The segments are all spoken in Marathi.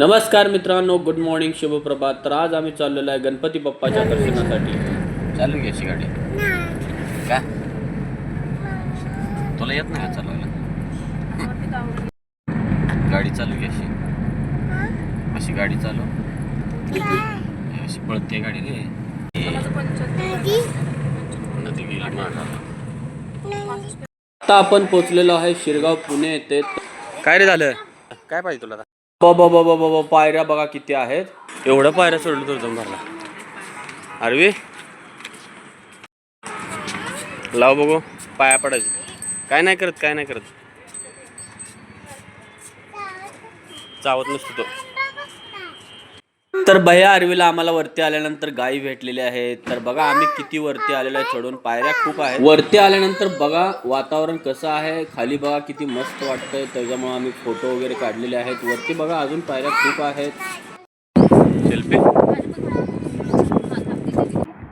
नमस्कार मित्रांनो गुड मॉर्निंग शुभप्रभात. तर आज आम्ही चाललेलो आहे गणपती बाप्पाच्या दर्शनासाठी. चालू घ्यायची गाडी. का? तुला येत नाही का चालवायला? गाडी चालू घ्यायची कशी गाडी चालू अशी पळते गाडी रे. आता आपण पोहोचलेलो आहे शिरगाव पुणे येथे. काय रे झालं? काय पाहिजे तुला? बाबा बाबा बाबा पायऱ्या बघा किती आहेत. एवढं पायऱ्या सोडलं तर भरला. अरवी लाव बघू पाया पडायचं. काय नाही करत काय नाही करत. चावत नसतो तो. तर भैया आरवीला आम्हाला वरती आल्यानंतर गायी भेटलेली आहेत. तर बघा आम्ही किती वरती आलेलो आहे चढून. पायऱ्या खूप आहेत. वरती आल्यानंतर बघा वातावरण कसं आहे. खाली बघा किती मस्त वाटतंय. त्याच्यामुळे आम्ही फोटो वगैरे काढलेले आहेत. वरती बघा अजून पायऱ्या खूप आहेत. सेल्फी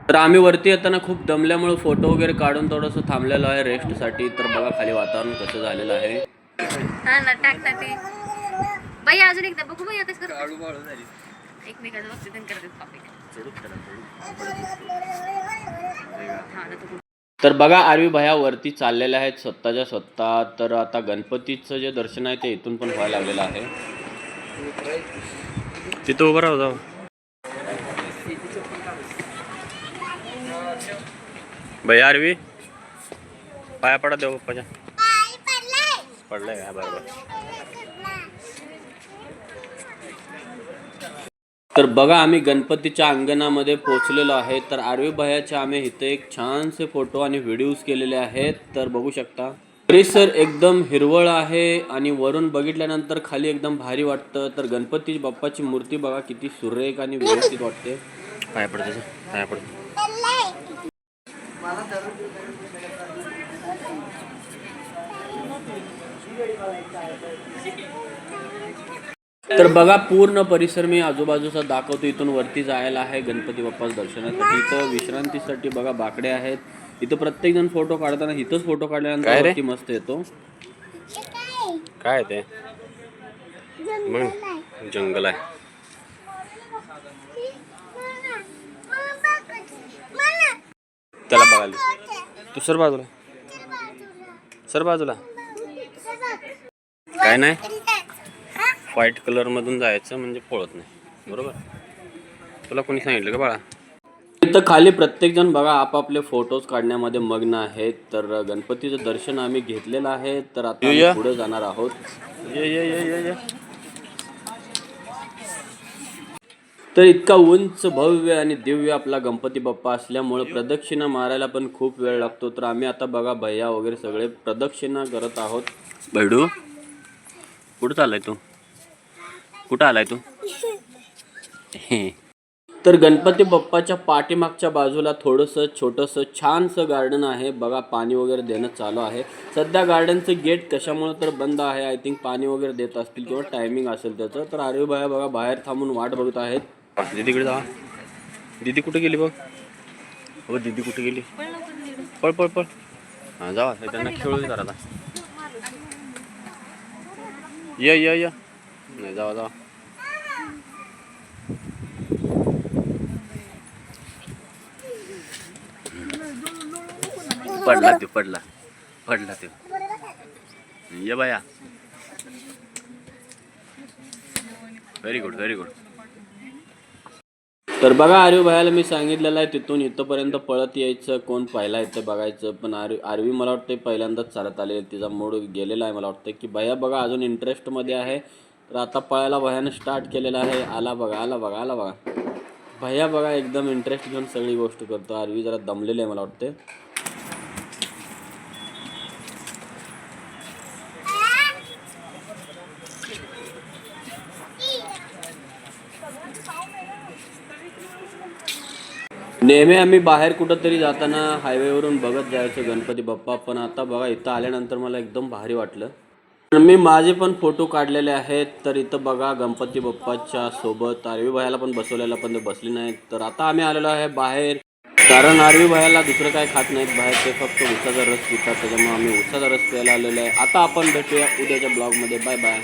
तर आम्ही वरती येताना खूप दमल्यामुळे फोटो वगैरे काढून थोडंसं थांबलेलो आहे रेस्टसाठी. तर बघा खाली वातावरण कसं झालेलं आहे. हा अजून एकदा बघू एकमेकाचं करतात तर बघा आरवी भया वरती चाललेले आहेत स्वतःच्या स्वतः तर आता गणपतीचं जे दर्शन आहे ते इथून पण व्हायला लागलेलं आहे. तिथं उभं राहू जाऊ. बाई आरवी. पाया पडा देऊ पप्पाच्या. पडलाय. का? बरोबर. तर बघा आम्ही गणपतीच्या अंगणामध्ये पोचलेलो आहे. तर आरवी भयाचे आम्ही इथे एक छानसे फोटो आणि व्हिडिओज केलेले आहेत. तर बघू शकता. परिसर एकदम हिरवळ आहे आणि वरून बघितल्यानंतर खाली एकदम भारी वाटतं. तर गणपती बाप्पाची मूर्ती बघा किती सुरेख आणि व्यवस्थित वाटते. काय पडतं त्याचं पाया तर बघा पूर्ण परिसर मी आजूबाजूचा दाखवतो. इथून वरती जायला आहे गणपती बाप्पाच दर्शनासाठी. इथं विश्रांतीसाठी बघा बाकडे आहेत. इथं प्रत्येक जण फोटो काढताना इथंच फोटो काढल्यानंतर? वरती मस्त येतो. काय ते? मग जंगल आहे. त्याला बघायला. तू सर बाजूला. सर बाजूला. काय नाही? व्हाईट कलर मधून जायचं म्हणजे पळत नाही. बरोबर? तुला कोणी सांगितलं का बाळा? इथं खाली प्रत्येक जण बघा आपापले फोटोज काढण्यामध्ये मग्न आहेत. तर गणपतीचं दर्शन आम्ही घेतलेलं आहे. तर आता. आम्ही पुढे जाणार आहोत. ये ये ये ये ये. तर इतका उंच भव्य आणि दिव्य आपला गणपती बाप्पा असल्यामुळे प्रदक्षिणा मारायला पण खूप वेळ लागतो. तर आम्ही आता बघा भैया वगैरे सगळे प्रदक्षिणा करत आहोत. बैडू कुठं चाललाय तू? कुठं आलाय तू? तर गणपती बाप्पाच्या पाठीमागच्या बाजूला थोडंसं छोटंसं छानसं गार्डन आहे. बघा पाणी वगैरे देणं चालू आहे. सध्या गार्डनचं गेट कशामुळे तर बंद आहे? आय थिंक पाणी वगैरे देत असतील किंवा टायमिंग असेल त्याचं. तर आरे भाया बघा बाहेर थांबून वाट बघत आहेत. दीदीकडे जा. दीदी कुठे गेली बघ? हो दीदी कुठे गेली? पळ पळ पळ. हा जावा त्यांना खेळू दे जरा ये ये. नाही जावा जावा. पडला ते पडला. पडला ते. ये बाया. व्हेरी गुड व्हेरी गुड तर बघा आरवी भायाला मी सांगितलेलं आहे तिथून इथंपर्यंत पळत यायचं कोण पहिला येतं बघायचं. पण आरवी आरवी मला वाटतं पहिल्यांदाच चालत आले तिचा मूड गेलेला आहे मला वाटतं की भैया बघा अजून इंटरेस्टमध्ये आहे. तर आता पळायला भयानं स्टार्ट केलेला आहे. आला बघा आला बघा आला बघा. भैया बघा एकदम इंटरेस्ट घेऊन सगळी गोष्ट करतो. आरवी जरा दमलेली आहे मला वाटते नेहमी आम्ही बाहेर कुठंतरी जाताना हायवेवरून बघत जायचो गणपती बाप्पा. पण आता बघा इथं आल्यानंतर मला एकदम भारी वाटलं. मी माझे पण फोटो काढलेले आहेत. तर इथं बघा गणपती बाप्पाच्या सोबत आरवी भायाला पण बसवलेला पण ते बसले नाहीत. तर आता आम्ही आलेलो आहे बाहेर. कारण आरवी भायाला दुसरं काय खात नाहीत बाहेर. ते फक्त उसाचा रस पितात त्याच्यामुळे आम्ही उसाचा रस प्यायला आलेलो आहे. आता आपण भेटूया उद्याच्या ब्लॉगमध्ये. Bye bye.